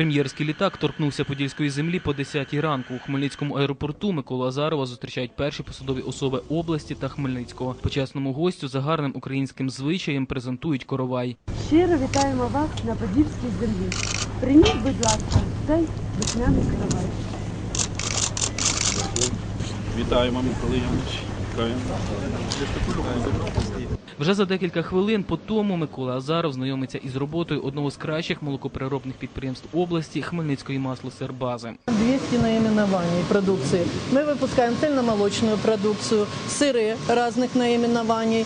Прем'єрський літак торкнувся подільської землі по 10 ранку. У Хмельницькому аеропорту Миколу Азарова зустрічають перші посадові особи області та Хмельницького. Почесному гостю за гарним українським звичаєм презентують коровай. Щиро вітаємо вас на Подільській землі. Прийміть, будь ласка, цей весняний каравай. Вітаємо, Микола Янович. Вітаємо. Вже за декілька хвилин по тому Микола Азаров знайомиться із роботою одного з кращих молокопереробних підприємств області Хмельницької маслосербази. 200 наименований продукции. Мы выпускаем цельномолочную продукцию, сыры разных наименований,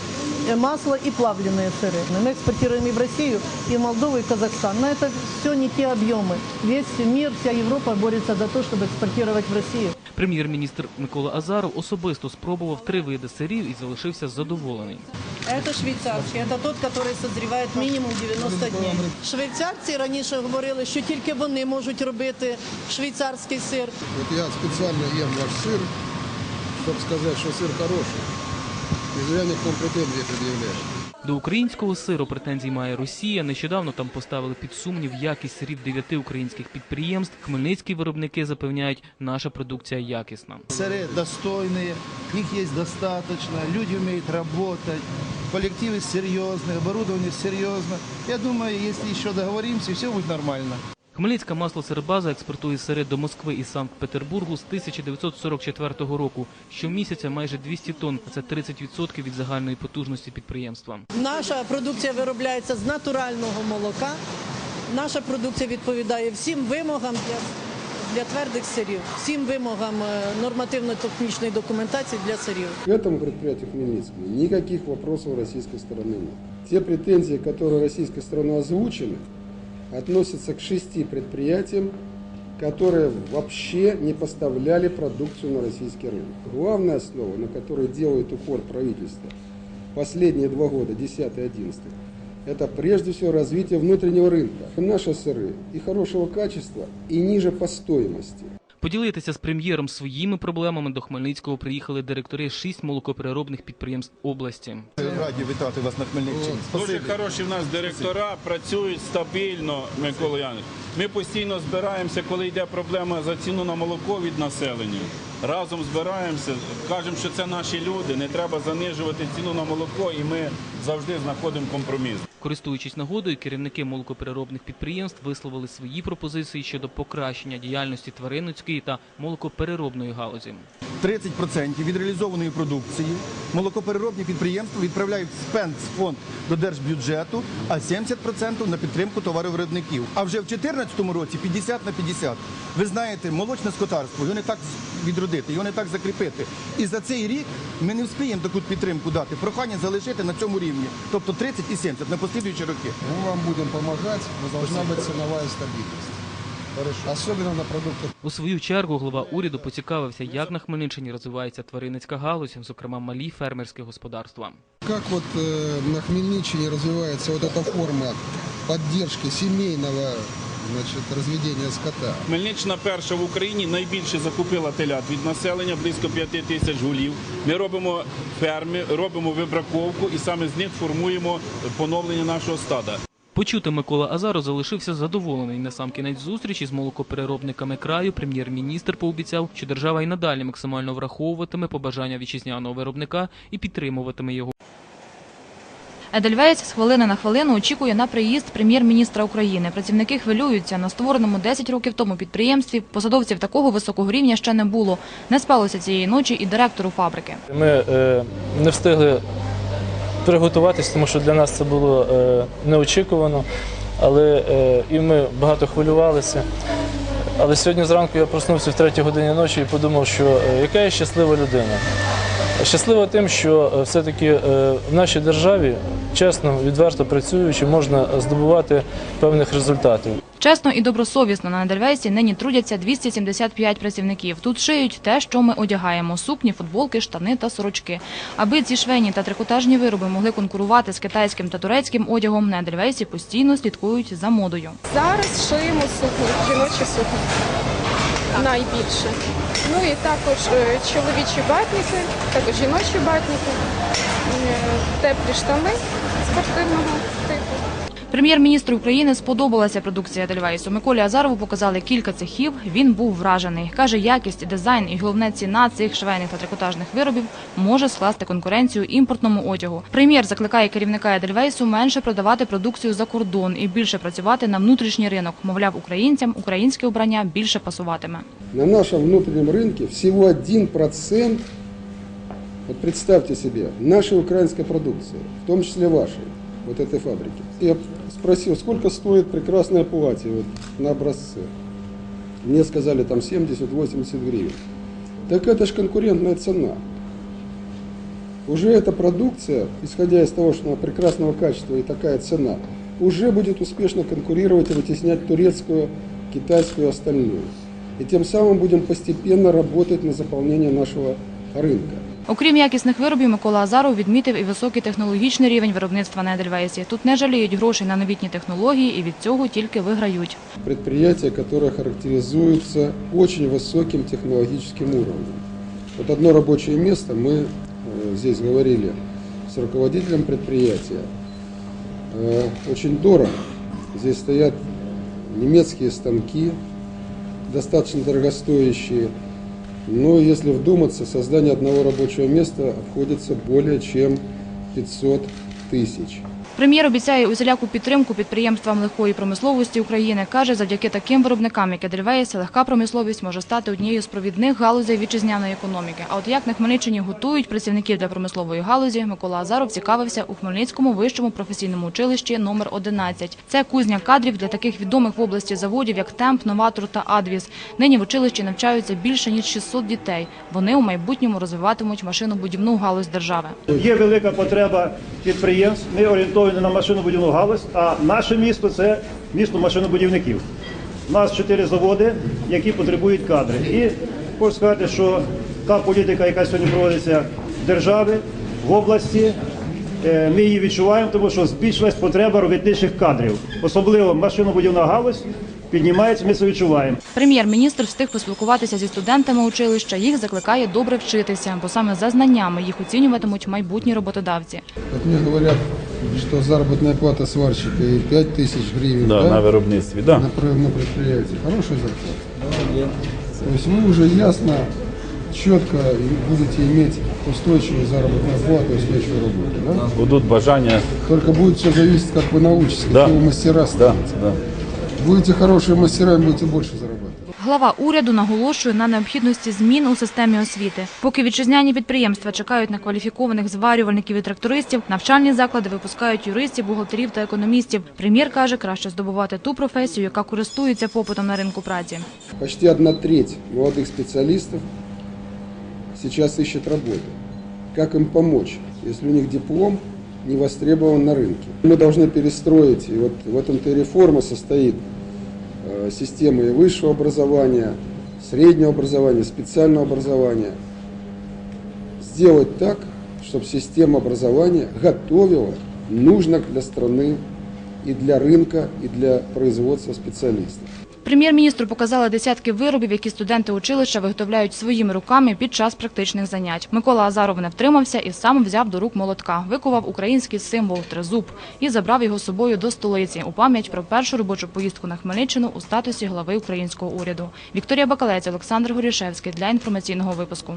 э, масло и плавленые сыры. Мы экспортируем и в Россию, и в Молдову, и в Казахстан. Но это все не те объемы. Весь мир, вся Европа борется за то, чтобы экспортировать в Россию. Прем'єр-міністр Микола Азаров особисто спробував три види сирів і залишився задоволений. Это швейцарский, это тот, который созріває мінімум 90 днів. Швейцарці раніше говорили, що тільки вони можуть робити швейцарський сир. Вот я специально ем ваш сыр, чтобы сказать, что сыр хороший. И зря никто претензии предъявляет. До українського сиру претензій має Росія. Нещодавно там поставили під сумнів якість сирів дев'яти українських підприємств. Хмельницькі виробники запевняють, наша продукція якісна. Сыры достойные, их есть достаточно, люди умеют работать, коллективы серьезные, оборудование серьезно. Я думаю, если еще договоримся, все будет нормально. Хмельницька маслосербаза експортує сири до Москви і Санкт-Петербургу з 1944 року. Щомісяця майже 200 тонн, а це 30% від загальної потужності підприємства. Наша продукція виробляється з натурального молока. Наша продукція відповідає всім вимогам для, для твердих сирів, всім вимогам е, нормативно-технічної документації для сирів. К этому предприятию Хмельницкому никаких вопросов российской стороны нет. Те претензии, которые российской стороной озвучены, относятся к шести предприятиям, которые вообще не поставляли продукцию на российский рынок. Главная основа, на которой делает упор правительство последние два года, 10 и 11, это прежде всего развитие внутреннего рынка. Наши сыры и хорошего качества, и ниже по стоимости. Поділитися з прем'єром своїми проблемами до Хмельницького приїхали директори шість молокопереробних підприємств області. Раді вітати вас на Хмельниччині. Дуже хороші в нас директора, працюють стабільно, Микола Янович. Ми постійно збираємося, коли йде проблема за ціну на молоко від населення. Разом збираємося, кажемо, що це наші люди, не треба занижувати ціну на молоко, і ми завжди знаходимо компроміс. Користуючись нагодою, керівники молокопереробних підприємств висловили свої пропозиції щодо покращення діяльності тваринницької та молокопереробної галузі. 30% від реалізованої продукції молокопереробні підприємства відправляють в спецфонд до держбюджету, а 70% на підтримку товаровиробників. А вже в 2014 році 50 на 50. Ви знаєте, молочне скотарство, його не так відродити, його не так закріпити. І за цей рік ми не встигемо таку підтримку дати. Прохання залишити на цьому рівні, тобто 30 і 70 на послідуючі роки. Мы вам будем помогать, но должна быть ценовая стабильность. Хорошо. Особенно на продукты У свою чергу глава уряду поцікавився, як на Хмельниччині розвивається тваринницька галузь, зокрема малі фермерські господарства. Как вот э, на Хмельниччине развивается вот эта форма поддержки семейного значит, разведения скота? Хмельниччина перша в Україні найбільше закупила телят від населення, близько 5 тисяч гулів. Ми робимо ферми, робимо вибраковку і саме з них формуємо поновлення нашого стада. Почути Микола Азаров залишився задоволений. На сам кінець зустрічі з молокопереробниками краю прем'єр-міністр пообіцяв, що держава і надалі максимально враховуватиме побажання вітчизняного виробника і підтримуватиме його. Едельвейс з хвилини на хвилину очікує на приїзд прем'єр-міністра України. Працівники хвилюються. На створеному 10 років тому підприємстві посадовців такого високого рівня ще не було. Не спалося цієї ночі і директору фабрики. Ми е, не встигли приготуватись, тому що для нас це було е, неочікувано, але е, і ми багато хвилювалися. Але сьогодні зранку я проснувся в третій годині ночі і подумав, що е, яка я щаслива людина. Щаслива тим, що е, все-таки е, в нашій державі чесно, відверто працюючи, можна здобувати певних результатів. Чесно і добросовісно на Едельвейсі нині трудяться 275 працівників. Тут шиють те, що ми одягаємо – сукні, футболки, штани та сорочки. Аби ці швейні та трикотажні вироби могли конкурувати з китайським та турецьким одягом, на Едельвейсі постійно слідкують за модою. Зараз шиємо сукні, жіночі сукні найбільше. Ну і також е, чоловічі батники, також жіночі батники, е, теплі штани спортивного. Прем'єр-міністру України сподобалася продукція Дельвейсу. Миколі Азарову показали кілька цехів. Він був вражений. Каже, якість, дизайн і головне ціна цих швейних та трикотажних виробів може скласти конкуренцію імпортному одягу. Прем'єр закликає керівника Едельвейсу менше продавати продукцію за кордон і більше працювати на внутрішній ринок. Мовляв, українцям українське обрання більше пасуватиме. На нашем внутреннем рынке всего 1%, вот представьте себе, нашей украинской продукции, в том числе вашей, вот этой фабрики. Я спросил, сколько стоит прекрасное платье вот, на образце. Мне сказали там 70-80 гривен. Так это же конкурентная цена. Уже эта продукция, исходя из того, что она прекрасного качества и такая цена, уже будет успешно конкурировать и вытеснять турецкую, китайскую и остальную. И тем самым будем постепенно работать на заполнение нашего рынка. Окрім якісних виробів, Микола Азаров відмітив і високий технологічний рівень виробництва на Едельвейсі. Тут не жаліють грошей на новітні технології і від цього тільки виграють. Предприятие, которое характеризуется очень высоким технологическим уровнем. Вот одно рабочее место, мы э, здесь говорили с руководителем предприятия, э, очень дорого. Здесь стоят немецкие станки, достаточно дорогостоящие. Но если вдуматься, создание одного рабочего места обходится более чем 500 тысяч. Прем'єр обіцяє усіляку підтримку підприємствам легкої промисловості України. Каже, завдяки таким виробникам, як Едельвейс, легка промисловість може стати однією з провідних галузей вітчизняної економіки. А от як на Хмельниччині готують працівників для промислової галузі, Микола Азаров цікавився у Хмельницькому вищому професійному училищі номер 11. Це кузня кадрів для таких відомих в області заводів, як Темп, Новатор та Адвіс. Нині в училищі навчаються більше ніж 600 дітей. Вони у майбутньому розвиватимуть машинобудівну галузь держави. Є велика потреба підприємств. Ми орієнтовані на машинобудівну галузь, а наше місто це місто машинобудівників. У нас чотири заводи, які потребують кадри. І хочу сказати, що та політика, яка сьогодні проводиться в державі, в області, е, ми її відчуваємо, тому що збільшилась потреба робітничих кадрів. Особливо машинобудівна галузь піднімається, ми це відчуваємо. Прем'єр-міністр встиг поспілкуватися зі студентами училища. Їх закликає добре вчитися, бо саме за знаннями їх оцінюватимуть майбутні роботодавці. Вот мне говорят, что заработная плата сварщика и 5 тысяч гривен Да, да, на виробництві. Да. на, про- на предприятии. Хорошая зарплата. То есть вы уже ясно, четко и будете иметь устойчивую заработную плату и устойчивую работу. Да? Будуть бажання. Только будет все зависеть, как вы научитесь, Да. какие вы мастера Да, станете. да. Будете хорошими мастерами, будете больше зарабатывать. Глава уряду наголошує на необхідності змін у системі освіти. Поки вітчизняні підприємства чекають на кваліфікованих зварювальників і трактористів, навчальні заклади випускають юристів, бухгалтерів та економістів. Прем'єр каже, краще здобувати ту професію, яка користується попитом на ринку праці. Почти одна треть молодых специалистов сейчас ищет работу. Как им помочь, если у них диплом не востребован на рынке? Мы должны перестроить, и вот в этом-то и реформа состоит, э, Системы и высшего образования, среднего образования, специального образования. Сделать так, чтобы система образования готовила нужных для страны и для рынка, и для производства специалистов. Прем'єр-міністру показали десятки виробів, які студенти училища виготовляють своїми руками під час практичних занять. Микола Азаров не втримався і сам взяв до рук молотка, викував український символ тризуб і забрав його з собою до столиці у пам'ять про першу робочу поїздку на Хмельниччину у статусі глави українського уряду. Вікторія Бакалець, Олександр Горішевський для інформаційного випуску.